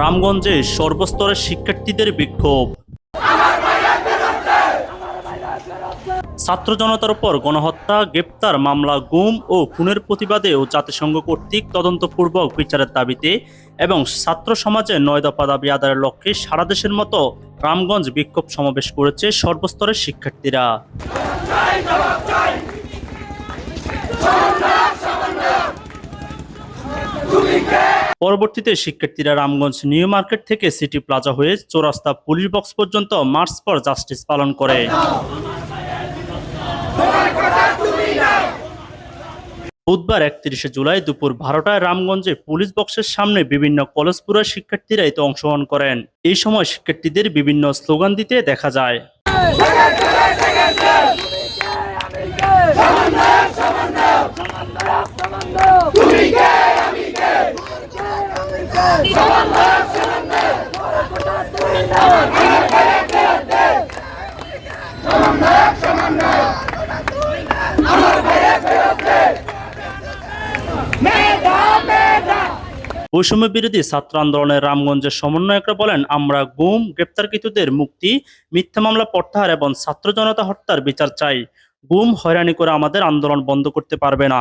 রামগঞ্জে সর্বস্তরের শিক্ষার্থীদের বিক্ষোভ। ছাত্র জনতার উপর গণহত্যা, গ্রেপ্তার, মামলা, গুম ও খুনের প্রতিবাদে ও জাতিসংঘ কর্তৃক তদন্তপূর্বক বিচারের দাবিতে এবং ছাত্র সমাজে নয় দফা দাবি আদায়ের লক্ষ্যে সারা দেশের মতো রামগঞ্জ বিক্ষোভ সমাবেশ করেছে সর্বস্তরের শিক্ষার্থীরা। পরবর্তীতে শিক্ষার্থীরা রামগঞ্জ নিউ মার্কেট থেকে সিটি প্লাজা হয়ে চৌরাস্তা পুলিশ বক্স পর্যন্ত মার্চ ফর জাস্টিস পালন করে। বুধবার একত্রিশে জুলাই দুপুর বারোটায় রামগঞ্জে পুলিশ বক্সের সামনে বিভিন্ন কলেজপুরের শিক্ষার্থীরা এতে অংশগ্রহণ করেন। এই সময় শিক্ষার্থীদের বিভিন্ন স্লোগান দিতে দেখা যায়। বৈষম্য বিরোধী ছাত্র আন্দোলনের রামগঞ্জের সমন্বয়করা বলেন, আমরা গুম, গ্রেপ্তারকৃতদের মুক্তি, মিথ্যা মামলা প্রত্যাহার এবং ছাত্র জনতা হত্যার বিচার চাই। গুম, হয়রানি করে আমাদের আন্দোলন বন্ধ করতে পারবে না।